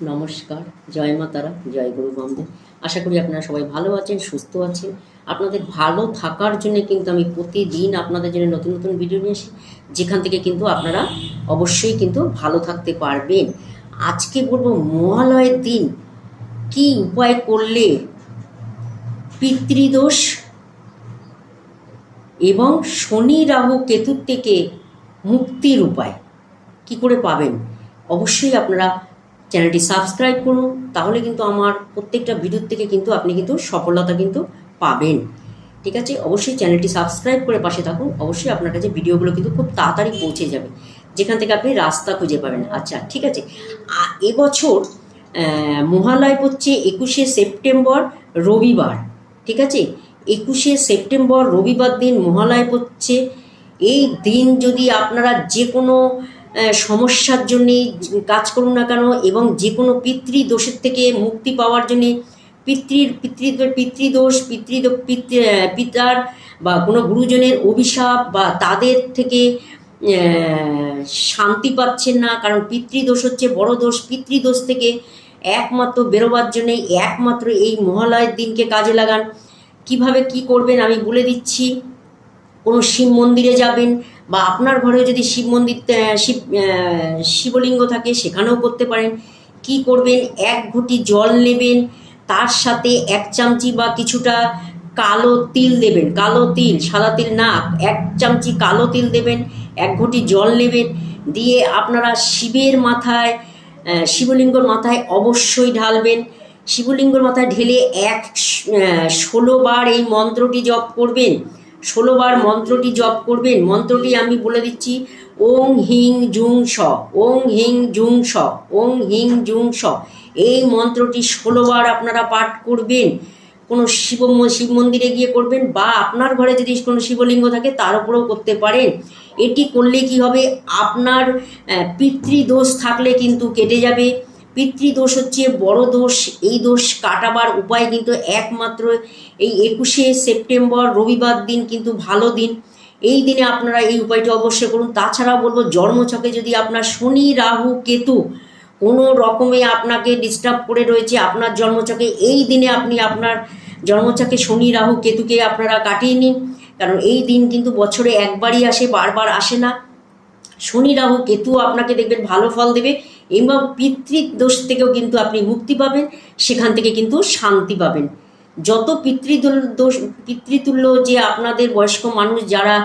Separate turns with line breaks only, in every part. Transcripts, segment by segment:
নমস্কার, জয় মা তারা, জয় গুরু বামদেব আশা করি আপনারা সবাই ভালো আছেন, সুস্থ আছেন। আপনাদের ভালো থাকার জন্য কিন্তু আমি প্রতিদিন আপনাদের জন্য নতুন নতুন ভিডিও নিয়ে আসি। যেখান থেকে কিন্তু আপনারা অবশ্যই কিন্তু ভালো থাকতে পারবেন। আজকে বলব, মহালয়ের দিন। কি উপায় করলে পিতৃদোষ এবং শনি রাহু কেতুর থেকে মুক্তির উপায়? কি করে পাবেন? অবশ্যই আপনারা চ্যানেলটি সাবস্ক্রাইব করুন, তাহলে কিন্তু আমার প্রত্যেকটা ভিডিওর থেকে কিন্তু আপনি কিন্তু সফলতা কিন্তু পাবেন। ঠিক আছে? অবশ্যই চ্যানেলটি সাবস্ক্রাইব করে পাশে থাকুন। অবশ্যই আপনার কাছে ভিডিওগুলো কিন্তু খুব তাড়াতাড়ি পৌঁছে যাবে। যেখান থেকে আপনি রাস্তা খুঁজে পাবেন। আচ্ছা ঠিক আছে? এবছর মহালয় পড়ছে একুশে সেপ্টেম্বর, রবিবার। ঠিক আছে? একুশে সেপ্টেম্বর, রবিবার দিন মহালয় পড়ছে এই দিন যদি আপনারা যে কোনো সমস্যার জন্যে কাজ করুন না কেন এবং যে কোনো পিতৃদোষের থেকে মুক্তি পাওয়ার জন্যে পিতৃর পিতৃ পিতৃদোষ, পিতৃ পিতার বা কোনো গুরুজনের অভিশাপ বা তাদের থেকে শান্তি পাচ্ছেন না। কারণ পিতৃদোষ হচ্ছে বড় দোষ। পিতৃদোষ থেকে একমাত্র বেরোবার জন্যে একমাত্র এই মহালয়ের দিনকে কাজে লাগান। কীভাবে কি করবেন আমি বলে দিচ্ছি। কোনো শিব মন্দিরে যাবেন বা আপনার ঘরেও যদি শিব মন্দির শিব শিবলিঙ্গ থাকে সেখানেও করতে পারেন। কি করবেন? এক ঘটি জল নেবেন তার সাথে এক চামচি বা কিছুটা কালো তিল দেবেন। কালো তিল সাদা তিল না এক চামচি কালো তিল দেবেন এক ঘটি জল নেবেন। দিয়ে আপনারা শিবের মাথায় শিবলিঙ্গর মাথায় অবশ্যই ঢালবেন। শিবলিঙ্গর মাথায় ঢেলে এক আহ, ষোলো বার এই মন্ত্রটি জপ করবেন। ষোলোবার মন্ত্রটি জপ করবেন। মন্ত্রটি আমি বলে দিচ্ছি, ওং হিং জুং স ওং হিং জুং স ওং হিং জুং স এই মন্ত্রটি ষোলোবার আপনারা পাঠ করবেন। কোনো শিব শিব মন্দিরে গিয়ে করবেন বা আপনার ঘরে যদি কোনো শিবলিঙ্গ থাকে তার উপরেও করতে পারেন। এটি করলে কি হবে? আপনার পিতৃদোষ থাকলে কিন্তু কেটে যাবে। পিতৃদোষ হচ্ছে, বড় দোষ, এই দোষ কাটাবার উপায় কিন্তু একমাত্র এই একুশে সেপ্টেম্বর, রবিবার দিন কিন্তু ভালো দিন। এই দিনে আপনারা এই উপায়টি অবশ্যই করুন। তাছাড়াও বলব, জন্মছকে যদি আপনার শনি, রাহু, কেতু কোনো রকমে আপনাকে ডিস্টার্ব করে রয়েছে, আপনার জন্মছকে এই দিনে আপনি আপনার জন্মছকে শনি, রাহু, কেতুকে আপনারা কাটিয়ে নিন। কারণ এই দিন কিন্তু বছরে একবারই আসে, বারবার আসে না। শনি রাহু কেতু আপনাকে দেখবেন ভালো ফল দেবে এবং পিতৃদোষ থেকেও কিন্তু আপনি মুক্তি পাবেন, সেখান থেকে কিন্তু শান্তি পাবেন। যত পিতৃদোষ দোষ পিতৃতুল্য যে আপনাদের বয়স্ক মানুষ যারা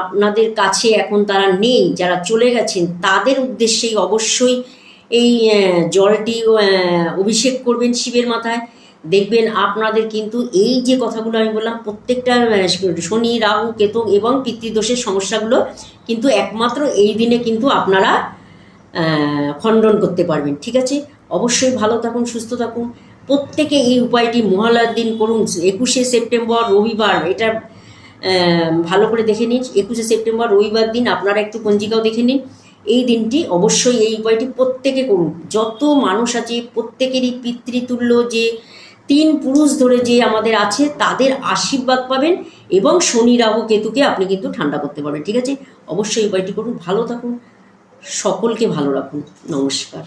আপনাদের কাছে এখন তারা নেই, যারা চলে গেছেন, তাদের উদ্দেশ্যেই অবশ্যই এই জলটি অভিষেক করবেন শিবের মাথায়। দেখবেন আপনাদের কিন্তু এই যে কথাগুলো আমি বললাম, প্রত্যেকটা শনি, রাহু, কেতু এবং পিতৃদোষের সমস্যাগুলো কিন্তু একমাত্র এই দিনে কিন্তু আপনারা খণ্ডন করতে পারবেন, ঠিক আছে? অবশ্যই ভালো থাকুন, সুস্থ থাকুন। প্রত্যেকে এই উপায়টি মহালয়ার দিন করুন, একুশে সেপ্টেম্বর, রবিবার, এটা ভালো করে দেখে নিন। একুশে সেপ্টেম্বর, রবিবার দিন আপনারা একটু পঞ্জিকাও দেখে নিন। এই দিনটি অবশ্যই এই উপায়টি প্রত্যেকে করুন। যত মানুষ আছে, প্রত্যেকেরই পিতৃতুল্য যে তিন পুরুষ ধরে যে আমাদের আছে, তাদের আশীর্বাদ পাবেন এবং শনি রাহু কেতুকে আপনি কিন্তু ঠান্ডা করতে পারবেন, ঠিক আছে? অবশ্যই উপায়টি করুন, ভালো থাকুন, সকলকে ভালো রাখুন, নমস্কার।